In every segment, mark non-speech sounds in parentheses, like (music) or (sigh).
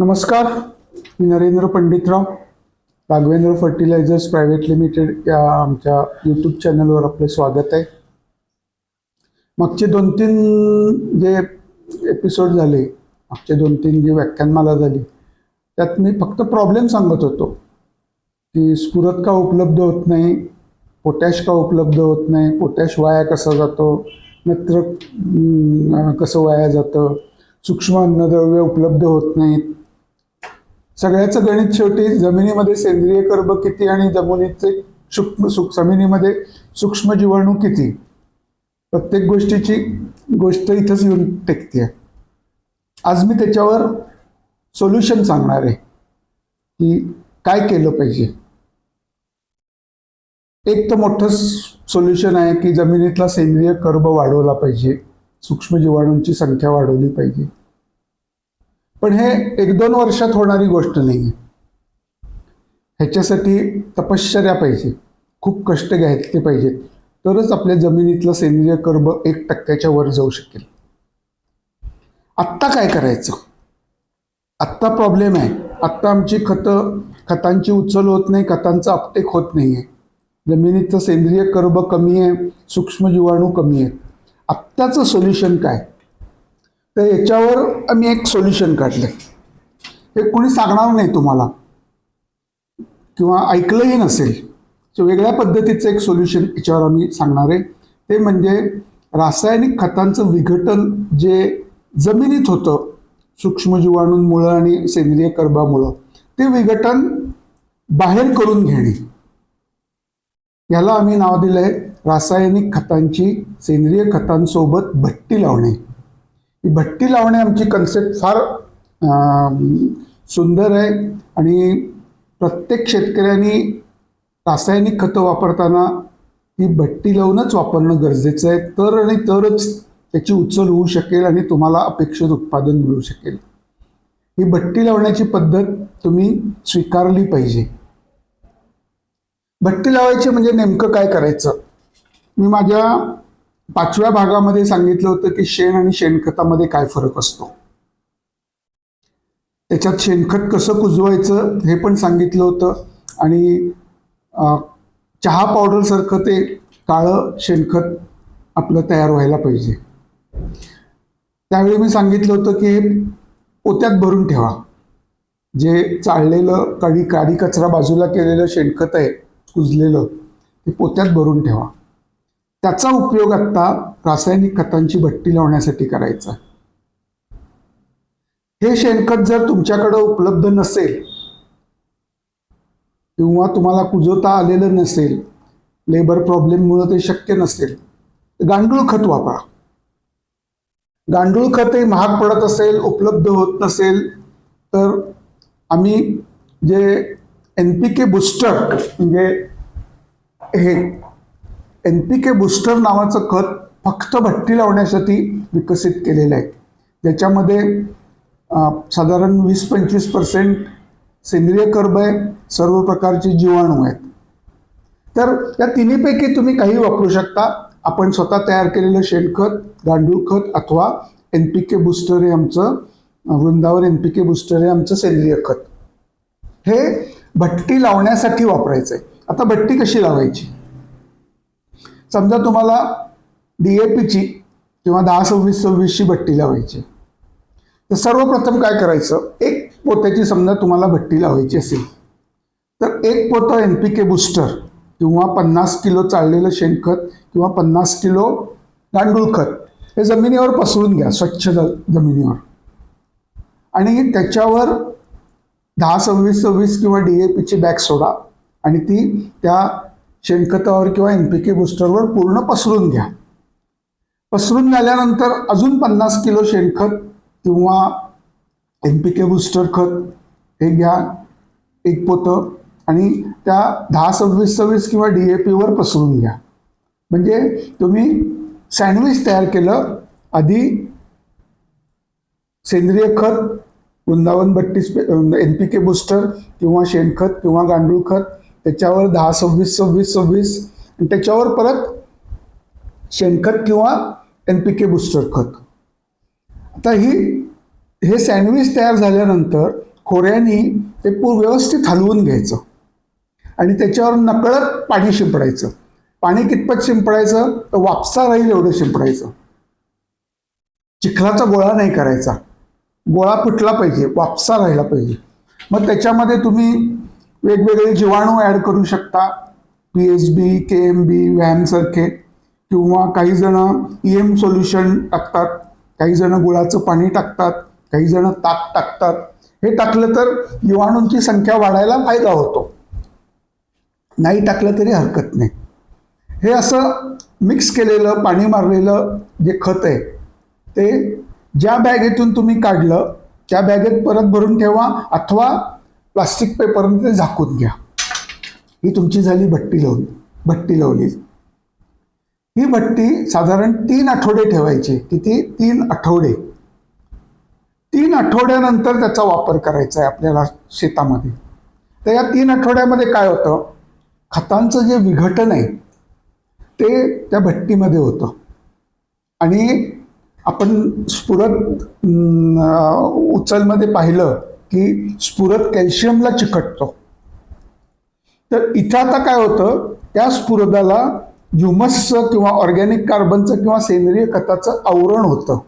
नमस्कार मी Narendra Panditrao Raghavendra fertilizers private limited या आमच्या यूट्यूब चॅनलवर आपले स्वागत आहे. मागचे दोन तीन जे एपिसोड झाले मागचे दोन तीन जी व्याख्यानमाला झाली त्यात मी फक्त प्रॉब्लेम सांगत होतो की स्फुरत का उपलब्ध होत नाही पोटॅश का उपलब्ध होत नाही पोटॅश वाया कसा जातो नत्र कसं वाया जातं सूक्ष्म अन्नद्रव्य उपलब्ध होत नाहीत सगळ्याचं गणित शेवटी जमिनीमध्ये सेंद्रिय कर्ब किती आणि जमिनीचे सूक्ष्म जमिनीमध्ये सूक्ष्म जीवाणू किती? प्रत्येक गोष्टीची गोष्ट इथंच येऊन टेकते आज मी त्याच्यावर सोल्युशन सांगणार आहे की काय केलं पाहिजे. एक तर मोठं सोल्युशन आहे की जमिनीतला सेंद्रिय कर्ब वाढवला पाहिजे सूक्ष्म जीवाणूंची संख्या वाढवली पाहिजे. पण हे एक दोन वर्षात होणारी गोष्ट नाही. आहे ह्याच्यासाठी तपश्चर्या पाहिजे. खूप कष्ट घ्यायचे पाहिजेत तरच आपल्या जमिनीतलं सेंद्रिय कर्ब एक टक्क्याच्या वर जाऊ शकेल. आत्ता काय करायचं? आत्ता प्रॉब्लेम आहे. आत्ता आमची खतं खतांची उचल होत नाही खतांचा अपटेक होत नाही आहे जमिनीचं सेंद्रिय कर्ब कमी आहे सूक्ष्म जीवाणू कमी आहेत. आत्ताचं सोल्युशन काय? तर याच्यावर आम्ही एक सोल्युशन काढलं हे कुणी सांगणार नाही तुम्हाला. किंवा ऐकलंही नसेल. सो वेगळ्या पद्धतीचं एक सोल्युशन याच्यावर आम्ही सांगणार आहे. ते म्हणजे रासायनिक खतांचं विघटन जे जमिनीत होतं सूक्ष्मजीवाणूंमुळं आणि सेंद्रिय कर्बामुळं ते विघटन बाहेर करून घेणे. याला आम्ही नाव दिलंय रासायनिक खतांची सेंद्रिय खतांसोबत भट्टी लावणे. भट्टी लावणे आमची कन्सेप्ट फार सुंदर आहे. आणि प्रत्येक शेतकऱ्यांनी रासायनिक खतं वापरताना ती भट्टी लावूनच वापरणं गरजेचं आहे. तर आणि तरच त्याची उचल होऊ शकेल आणि तुम्हाला अपेक्षित उत्पादन मिळू शकेल. ही भट्टी लावण्याची पद्धत तुम्ही स्वीकारली पाहिजे. भट्टी लावायची म्हणजे नेमकं काय करायचं? मी माझ्या पाचव्या भागामध्ये सांगितलं होतं की शेण आणि शेणखतामध्ये काय फरक असतो. त्याच्यात शेणखत कसं कुजवायचं हे पण सांगितलं होतं आणि चहा पावडरसारखं ते काळं शेणखत आपलं तयार व्हायला पाहिजे. त्यावेळी मी सांगितलं होतं की पोत्यात भरून ठेवा. जे चाळलेलं काडी काडी कचरा बाजूला केलेलं शेणखत आहे कुजलेलं ते पोत्यात भरून ठेवा. त्याचा उपयोग आत्ता रासायनिक खतांची भट्टी लावण्यासाठी करायचा हे शेणखत जर तुमच्याकडं उपलब्ध नसेल किंवा तुम्हाला कुजवता आलेलं नसेल लेबर प्रॉब्लेममुळं ते शक्य नसेल तर गांडूळ खत वापरा. गांडूळ खत हे महाग पडत असेल उपलब्ध होत नसेल तर आम्ही जे एन पी के बुस्टर म्हणजे हे एन पी के बुस्टर नावाचं खत फक्त भट्टी लावण्यासाठी विकसित केलेलं आहे. ज्याच्यामध्ये साधारण वीस पंचवीस पर्सेंट सेंद्रिय कर्ब आहे सर्व प्रकारचे जीवाणू आहेत. तर त्या तिन्हीपैकी तुम्ही काही वापरू शकता. आपण स्वतः तयार केलेलं शेणखत गांडूळ खत अथवा एन पी के बुस्टर हे आमचं Vrindavan N P K booster हे आमचं सेंद्रिय खत. हे भट्टी लावण्यासाठी वापरायचं आहे आता भट्टी कशी लावायची? समजा तुम्हाला डी ए पीची किंवा दहा सव्वीस सव्वीसची भट्टी लावायची तर सर्वप्रथम काय करायचं? एक पोत्याची समजा तुम्हाला भट्टी लावायची असेल तर एक पोतं एन पी के बुस्टर किंवा पन्नास किलो चाललेलं शेणखत किंवा पन्नास किलो गांडूळ खत हे जमिनीवर पसरून घ्या स्वच्छ जमिनीवर. आणि त्याच्यावर दहा सव्वीस सव्वीस किंवा डी ए पीची बॅग सोडा आणि ती त्या शेणखतावर किंवा एन पी के बुस्टरवर पूर्ण पसरून घ्या. पसरून झाल्यानंतर अजून पन्नास किलो शेणखत किंवा एन पी के बुस्टर खत हे घ्या. एक पोतं आणि त्या दहा सव्वीस सव्वीस किंवा डी ए पीवर पसरून घ्या. म्हणजे तुम्ही सँडविच तयार केलं आधी सेंद्रिय खत वृंदावन भट्टी एन पी के बुस्टर किंवा शेणखत किंवा गांडूळ खत त्याच्यावर दहा सव्वीस सव्वीस सव्वीस. आणि त्याच्यावर परत शेणखत किंवा एन पी के बुस्टर खत. आता ही हे सँडविच तयार झाल्यानंतर खोऱ्यानी ते पूर व्यवस्थित हलवून घ्यायचं. आणि त्याच्यावर नकळत पाणी शिंपडायचं. पाणी कितपत शिंपडायचं? तर वापसा राहील एवढं शिंपडायचं. चिखलाचा गोळा नाही करायचा. गोळा फुटला पाहिजे वापसा राहिला पाहिजे. मग त्याच्यामध्ये तुम्ही वेगवेगळे जीवाणू ॲड करू शकता. P H B K M B व्यायामसारखे किंवा काही जण ई एम सोल्युशन टाकतात. काही जण गुळाचं पाणी टाकतात. काही जण ताक टाकतात. हे टाकलं तर जीवाणूंची संख्या वाढायला फायदा होतो. नाही टाकलं तरी हरकत नाही. हे असं मिक्स केलेलं पाणी मारलेलं जे खत आहे ते ज्या बॅगेतून तुम्ही काढलं त्या बॅगेत परत भरून ठेवा अथवा प्लास्टिक पेपरने ते झाकून घ्या. ही तुमची झाली भट्टी लावली भट्टी लावली. ही भट्टी साधारण तीन आठवडे ठेवायची. किती? तीन आठवडे. तीन आठवड्यानंतर त्याचा वापर करायचा आहे आपल्याला शेतामध्ये. तर या तीन आठवड्यामध्ये काय होतं? खतांचं जे विघटन आहे ते त्या भट्टीमध्ये होतं. आणि आपण स्फुरत उचलमध्ये पाहिलं की स्फुरद कॅल्शियमला चिकटतो. तर इथं आता काय होतं त्या स्फुरदाला ह्युमसचं किंवा ऑर्गॅनिक कार्बनचं किंवा सेंद्रिय खताचं आवरण होतं.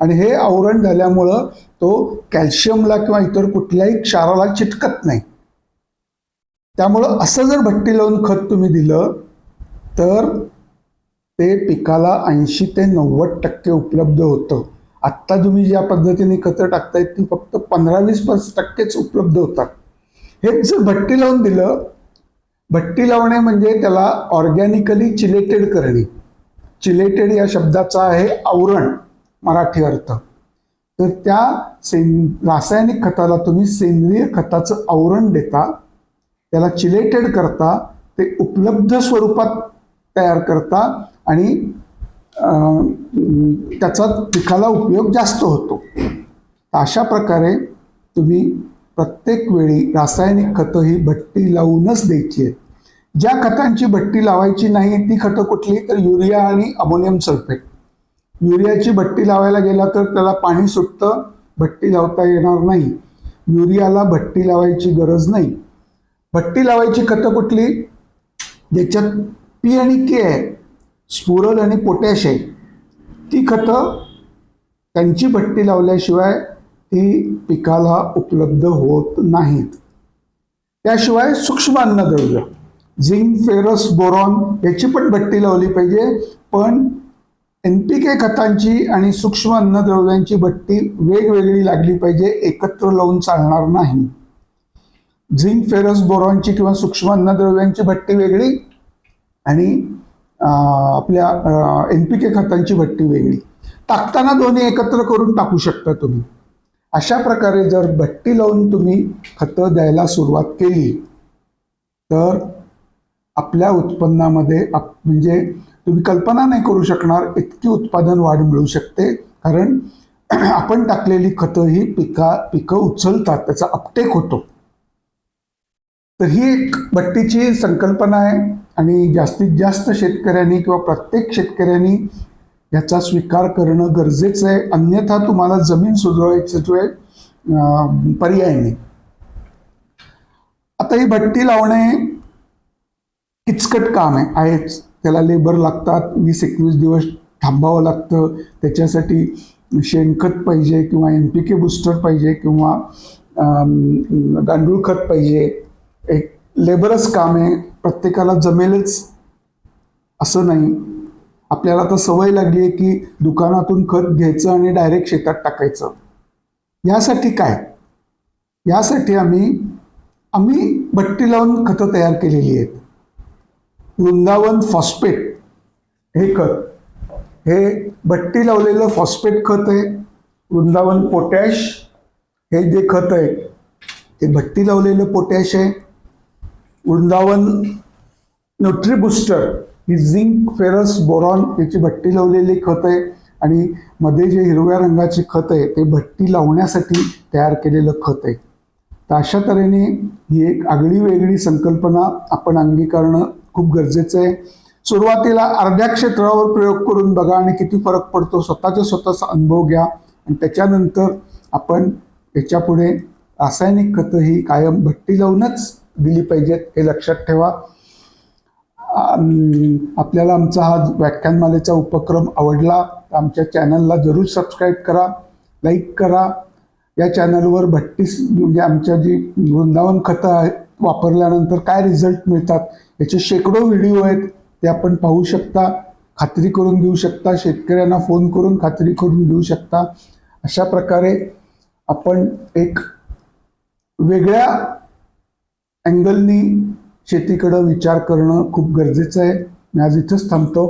आणि हे आवरण झाल्यामुळं तो कॅल्शियमला किंवा इतर कुठल्याही क्षाराला चिटकत नाही. त्यामुळं असं जर भट्टी लावून खत तुम्ही दिलं तर ते पिकाला ऐंशी ते नव्वद टक्के उपलब्ध होतं. आत्ता तुम्ही ज्या पद्धतीने खतं टाकतायत ती फक्त पंधरा वीस पस टक्केच उपलब्ध होतात. हेच जर भट्टी लावून दिलं भट्टी लावणे म्हणजे त्याला ऑर्गॅनिकली चिलेटेड करणे. चिलेटेड या शब्दाचा आहे आवरण मराठी अर्थ. तर त्या सें रासायनिक खताला तुम्ही सेंद्रिय खताचं आवरण देता त्याला चिलेटेड करता ते उपलब्ध स्वरूपात तयार करता आणि त्याचा पिकाला उपयोग जास्त होतो. अशा प्रकारे तुम्ही प्रत्येक वेळी रासायनिक खतं ही भट्टी लावूनच द्यायची आहेत. ज्या खतांची भट्टी लावायची नाही ती खतं कुठली? तर युरिया आणि अमोनियम सल्फेट. युरियाची भट्टी लावायला गेला तर त्याला पाणी सुटतं भट्टी लावता येणार नाही. युरियाला भट्टी लावायची गरज नाही. भट्टी लावायची खतं कुठली? ज्याच्यात पी आणि के आहे. स्फुरद आणि पोटॅश आहे. ती खतं त्यांची भट्टी लावल्याशिवाय ती पिकाला उपलब्ध होत नाहीत. त्याशिवाय सूक्ष्म अन्नद्रव्य झिंक फेरस बोरॉन याची पण भट्टी लावली पाहिजे. पण एन पी के खतांची आणि सूक्ष्म अन्नद्रव्यांची भट्टी वेगवेगळी लागली पाहिजे एकत्र लावून चालणार नाही. झिंक फेरस बोरॉनची किंवा सूक्ष्म अन्नद्रव्यांची भट्टी वेगळी आणि आपल्या एन पी के खतांची भट्टी वेगळी. टाकताना दोन्ही एकत्र करून टाकू शकता तुम्ही. अशा प्रकारे जर भट्टी लावून तुम्ही खतं द्यायला सुरुवात केली तर आपल्या उत्पन्नामध्ये आप म्हणजे तुम्ही कल्पना नाही करू शकणार इतकी उत्पादन वाढ मिळू शकते. कारण (clears throat) आपण टाकलेली खतं ही पिका पिकं उचलतात त्याचा अपटेक होतो. तर ही एक भट्टीची संकल्पना आहे. आणि जास्तीत जास्त शेतकऱ्यांनी किंवा प्रत्येक शेतकऱ्यांनी याचा स्वीकार करणं गरजेचं आहे. अन्यथा तुम्हाला जमीन सुधारायचं पर्याय नाही. आता ही भट्टी लावणे किचकट काम आहे. आहेच. त्याला लेबर लागतात. वीस एकवीस दिवस थांबावं लागतं. त्याच्यासाठी शेणखत पाहिजे किंवा एन पी के बुस्टर पाहिजे किंवा गांडूळ खत पाहिजे. एक लेबरच काम आहे. प्रत्येकाला जमेलच असं नाही. आपल्याला तर सवय लागली आहे की दुकानातून खत घ्यायचं आणि डायरेक्ट शेतात टाकायचं. यासाठी काय? यासाठी आम्ही आम्ही भट्टी लावून खतं तयार केलेली आहेत. वृंदावन फॉस्फेट हे खत. हे भट्टी लावलेलं फॉस्फेट खत आहे. वृंदावन पोटॅश हे जे खत आहे ते भट्टी लावलेलं पोटॅश आहे. वृंदावन न्यूट्री बुस्टर ही झिंक फेरस बोरॉन याची भट्टी लावलेली खत आहे आणि मध्ये जे हिरव्या रंगाचे खत आहे ते भट्टी लावण्यासाठी तयार केलेलं खत आहे. तर अशा तऱ्हेने ही एक आगळी वेगळी संकल्पना आपण अंगीकारणं खूप गरजेचं आहे. सुरुवातीला अर्ध्या क्षेत्रावर प्रयोग करून बघा आणि किती फरक पडतो स्वतःच्या स्वतःचा अनुभव घ्या आणि त्याच्यानंतर आपण याच्यापुढे रासायनिक खतं ही कायम भट्टी लावूनच दिली पाहिजेत हे लक्षात ठेवा. आपल्याला आमचा हा व्याख्यानमालेचा उपक्रम आवडला तर आमच्या चॅनलला जरूर सबस्क्राईब करा लाईक करा. या चॅनलवर भट्टीस म्हणजे आमच्या जी वृंदावन खतं आहेत वापरल्यानंतर काय रिझल्ट मिळतात याचे शेकडो व्हिडिओ आहेत ते आपण पाहू शकता. खात्री करून घेऊ शकता शेतकऱ्यांना फोन करून खात्री करून घेऊ शकता. अशा प्रकारे आपण एक वेगळ्या अँगलनी शेतीकडं विचार करणं खूप गरजेचं आहे. मी आज इथंच थांबतो.